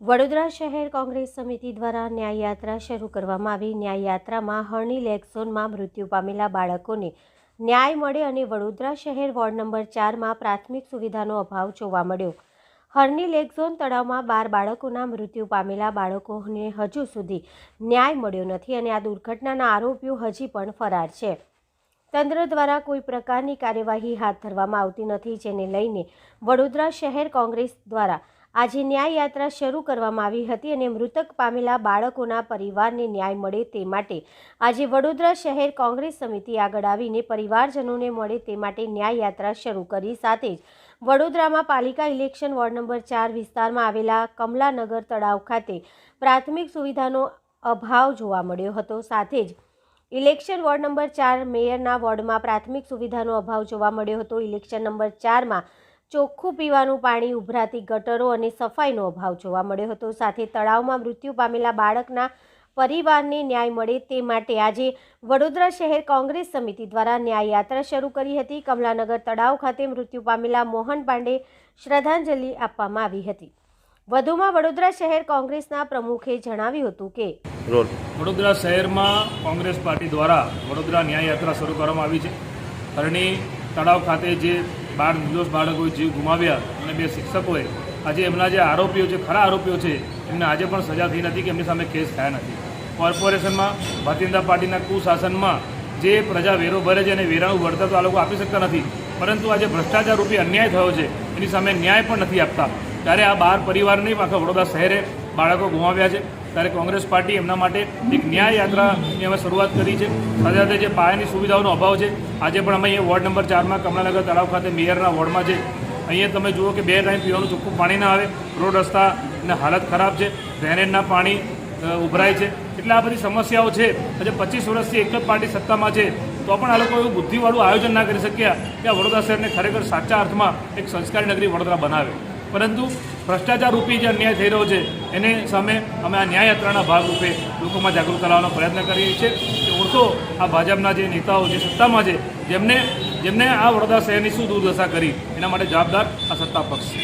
વડોદરા શહેર કોંગ્રેસ સમિતિ દ્વારા ન્યાયયાત્રા શરૂ કરવામાં આવી. ન્યાય યાત્રામાં હરણી લેક ઝોનમાં મૃત્યુ પામેલા બાળકોને ન્યાય મળે અને વડોદરા શહેર વોર્ડ નંબર ચારમાં પ્રાથમિક સુવિધાનો અભાવ જોવા મળ્યો. હર્ની લેક ઝોન તળાવમાં બાર બાળકોના મૃત્યુ પામેલા બાળકોને હજુ સુધી ન્યાય મળ્યો નથી અને આ દુર્ઘટનાના આરોપીઓ હજી પણ ફરાર છે. તંત્ર દ્વારા કોઈ પ્રકારની કાર્યવાહી હાથ ધરવામાં આવતી નથી, જેને લઈને વડોદરા શહેર કોંગ્રેસ દ્વારા આજે ન્યાય યાત્રા શરૂ કરવામાં આવી હતી અને મૃતક પામેલા બાળકોના પરિવારને ન્યાય મળે તે માટે આજે વડોદરા શહેર કોંગ્રેસ સમિતિ આગળ આવીને પરિવારજનોને મળે તે માટે ન્યાય યાત્રા શરૂ કરી. સાથે જ વડોદરામાં પાલિકા ઇલેક્શન વોર્ડ નંબર ચાર વિસ્તારમાં આવેલા કમલાનગર તળાવ ખાતે પ્રાથમિક સુવિધાનો અભાવ જોવા મળ્યો હતો. સાથે જ ઇલેક્શન વોર્ડ નંબર ચાર મેયરના વોર્ડમાં પ્રાથમિક સુવિધાનો અભાવ જોવા મળ્યો હતો. ઇલેક્શન નંબર ચારમાં ચોખ્ખું પીવાનું પાણી ઉભરાતી ગટરો અને સફાઈનો અભાવ જોવા મળ્યો હતો. સાથે તળાવમાં મૃત્યુ પામેલા બાળકના પરિવારને ન્યાય મળે તે માટે આજે વડોદરા શહેર કોંગ્રેસ સમિતિ દ્વારા ન્યાય યાત્રા શરૂ કરી હતી. કમલાનગર તળાવ ખાતે મૃત્યુ પામેલા મોહન પાંડે શ્રદ્ધાંજલિ આપવામાં આવી હતી. વધુમાં વડોદરા શહેર કોંગ્રેસના પ્રમુખે જણાવ્યું હતું કે વડોદરા શહેરમાં કોંગ્રેસ પાર્ટી દ્વારા વડોદરા ન્યાય યાત્રા શરૂ કરવામાં આવી છે. તળાવ ખાતે જે બાર નિર્દોષ બાળકોએ જીવ ગુમાવ્યા અને બે શિક્ષકોએ આજે એમના જે આરોપીઓ છે, ખરા આરોપીઓ છે, એમને આજે પણ સજા થઈ નથી કે એમની સામે કેસ થયા નથી. કોર્પોરેશનમાં, ભારતીય જનતા પાર્ટીના કુશાસનમાં જે પ્રજા વેરો ભરે છે અને વેરાનું વળતર તો આ લોકો આપી શકતા નથી, પરંતુ આજે ભ્રષ્ટાચાર રૂપી અન્યાય થયો છે, એની સામે ન્યાય પણ નથી આપતા. ત્યારે આ બાર પરિવારની, આખા વડોદરા શહેરે બાળકો ગુમાવ્યા છે. ત્યારે કોંગ્રેસ પાર્ટી એમના માટે એક ન્યાય યાત્રાની અમે શરૂઆત કરી છે. સાથે સાથે જે પાયાની સુવિધાઓનો અભાવ છે, આજે પણ અમે અહીંયા વોર્ડ નંબર ચારમાં કમલાનગર તળાવ ખાતે મેયરના વોર્ડમાં છે. અહીંયા તમે જુઓ કે બે ટાઈમ પીવાનું ચોખ્ખું પાણી ના આવે, રોડ રસ્તાની હાલત ખરાબ છે ડ્રેનેજના પાણી ઉભરાય છે. એટલે આ બધી સમસ્યાઓ છે. આજે પચીસ વર્ષથી એક જ પાર્ટી સત્તામાં છે. તો પણ આ લોકો એવું બુદ્ધિવાળું આયોજન ના કરી શક્યા કે આ વડોદરા શહેરને ખરેખર સાચા અર્થમાં એક સંસ્કારી નગરી વડોદરા બનાવે. પરંતુ ભ્રષ્ટાચાર રૂપી જે અન્યાય થઈ રહ્યો છે, એને સામે અમે આ ન્યાય યાત્રાના ભાગરૂપે લોકોમાં જાગૃત કરાવવાનો પ્રયત્ન કરીએ છીએ કે ઓળખો આ ભાજપના જે નેતાઓ જે સત્તામાં છે, જેમને જેમને આ વડોદરા શહેરની શું દુર્દશા કરી, એના માટે જવાબદાર આ સત્તા પક્ષ છે.